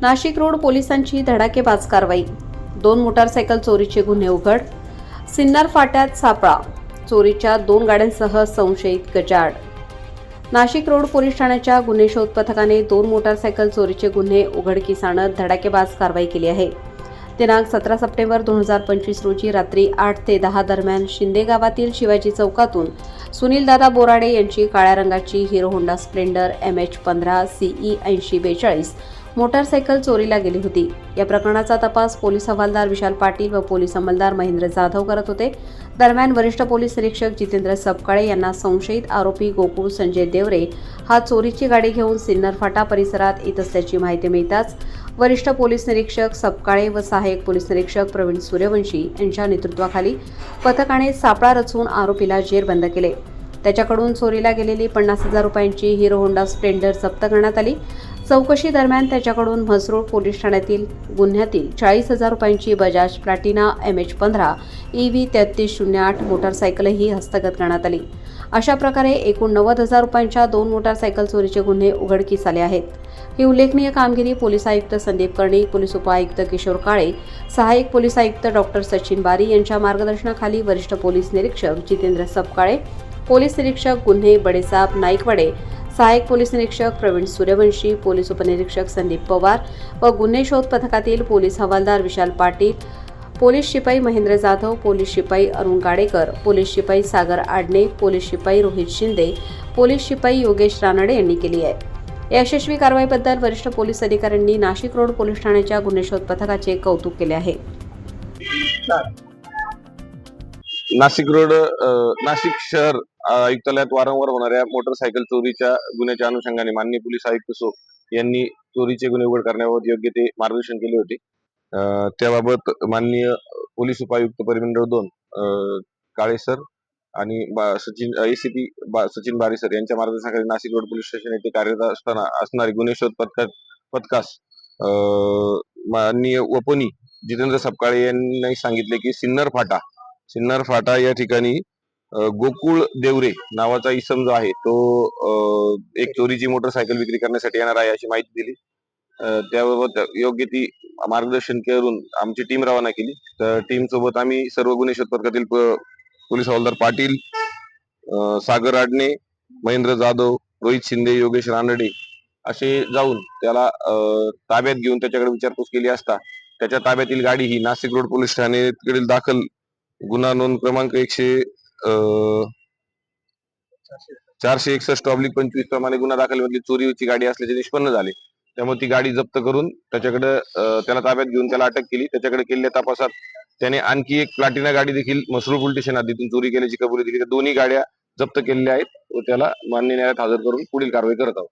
Nashik road पोलिसांची धडाकेबाज कारवाई. दोन मोटारसायकल चोरीचे गुन्हे उघड. सिन्नर फाट्यात सापळा. चोरीच्या दोन गाड्यांसह संशयित गजाड नाशिक रोड पोलीस ठाण्याच्या गुन्हे शोध पथकाने दोन मोटारसायकल चोरीचे गुन्हे उघडकीस आणत धडाकेबाज कारवाई केली आहे. दिनांक सतरा सप्टेंबर दोन हजार पंचवीस रोजी रात्री आठ ते दहा दरम्यान शिंदे गावातील शिवाजी चौकातून सुनीलदादा बोराडे यांची काळ्या रंगाची Hero Honda Splendor M H पंधरा सीई ऐंशी बेचाळीस मोटारसायकल चोरीला गेली होती. या प्रकरणाचा तपास पोलीस हवालदार विशाल पाटील व पोलीस अंमलदार महेंद्र जाधव करत होते. दरम्यान वरिष्ठ पोलीस निरीक्षक जितेंद्र सबकाळे यांना संशयित आरोपी गोकुळ संजय देवरे हा चोरीची गाडी घेऊन सिन्नर फाटा परिसरात येत असल्याची माहिती मिळताच वरिष्ठ पोलीस निरीक्षक सपकाळे व सहाय्यक पोलीस निरीक्षक प्रवीण सूर्यवंशी यांच्या नेतृत्वाखाली पथकाने सापळा रचून आरोपीला जेरबंद केले. त्याच्याकडून चोरीला गेलेली पन्नास हजार रुपयांची हिरो होंडा स्प्लेंडर जप्त करण्यात आली. चौकशी दरम्यान त्याच्याकडून म्हसरोड पोलीस ठाण्यातील गुन्ह्यातील चाळीस हजार रुपयांची बजाज प्लॅटिना एम एच पंधरा ई व्ही तेहतीस शून्य आठ मोटारसायकलही हस्तगत करण्यात आली. अशा प्रकारे एकूण नव्वद हजार रुपयांच्या दोन मोटारसायकल चोरीचे गुन्हे उघडकीस आले आहेत. ही उल्लेखनीय कामगिरी पोलीस आयुक्त संदीप कर्णिक पोलीस उपायुक्त किशोर काळे सहाय्यक पोलीस आयुक्त डॉक्टर सचिन बारी यांच्या मार्गदर्शनाखाली वरिष्ठ पोलीस निरीक्षक जितेंद्र सबकाळे पोलीस निरीक्षक गुन्हे बडेसाब नाईकवाडे सहाय्यक पोलीस निरीक्षक प्रवीण सूर्यवंशी पोलीस उपनिरीक्षक संदीप पवार व गुन्हे शोध पथकातील पोलीस हवालदार विशाल पाटील पोलीस शिपाई महेंद्र जाधव पोलीस शिपाई अरुण गाडेकर पोलीस शिपाई सागर आडणे पोलीस शिपाई रोहित शिंदे पोलीस शिपाई योगेश रानडे यांनी केली आहे. या यशस्वी कारवाईबद्दल वरिष्ठ पोलीस अधिकाऱ्यांनी नाशिक रोड पोलीस ठाण्याच्या गुन्हे शोध पथकाचे कौतुक केले आहे. नाशिक रोड नाशिक शहर आयुक्तालयात वारंवार होणाऱ्या मोटरसायकल चोरीच्या गुन्ह्याच्या अनुषंगाने माननीय पोलीस आयुक्त सो यांनी चोरीचे गुन्हे उघड करण्याबाबत योग्य ते मार्गदर्शन केले होते. त्याबाबत माननीय पोलीस उपायुक्त परिमंडळ दोन काळे सर आणि सचिन एसीपी सचिन बारी सर यांच्या मार्गदर्शनाखाली नाशिक रोड पोलीस स्टेशन येथे कार्यरत असताना असणारी गुन्हे शोध पथका पथकास अ, माननीय वपोनी जितेंद्र सपकाळे यांनी सांगितले की सिन्नर फाटा सिन्नर फाटा या ठिकाणी गोकुळ देवरे नावाचा इसम जो आहे तो एक चोरीची मोटरसायकल विक्री करण्यासाठी येणार आहे अशी माहिती दिली. त्याबाबत योग्य ती मार्गदर्शन करून आमची टीम रवाना केली. तर टीम सोबत आम्ही सर्व गुन्हे शोध पथकातील पोलीस हवालदार पाटील सागर आडणे महेंद्र जाधव रोहित शिंदे योगेश रानडे असे जाऊन त्याला ताब्यात घेऊन त्याच्याकडे विचारपूस केली असता त्याच्या ताब्यातील गाडी ही नाशिक रोड पोलीस ठाण्याकडील दाखल गुन्हा नोंद क्रमांक एकशे चारशे एकसष्ट ऑब्लिक पंचवीस प्रमाणे गुन्हा दाखल म्हणजे चोरीची गाडी असल्याचे निष्पन्न झाले. त्यामुळे ती गाडी जप्त करून त्याच्याकडे त्याला ताब्यात घेऊन त्याला अटक केली. त्याच्याकडे केलेल्या तपासात त्याने आणखी एक प्लाटिना गाडी देखील मसरूळ पोलीस स्टेशन हद्दीतून चोरी केल्याची कबुली दिली. दोन्ही गाड्या जप्त केलेल्या आहेत व त्याला मान्य न्यायालयात हजर करून पुढील कारवाई करत आहोत.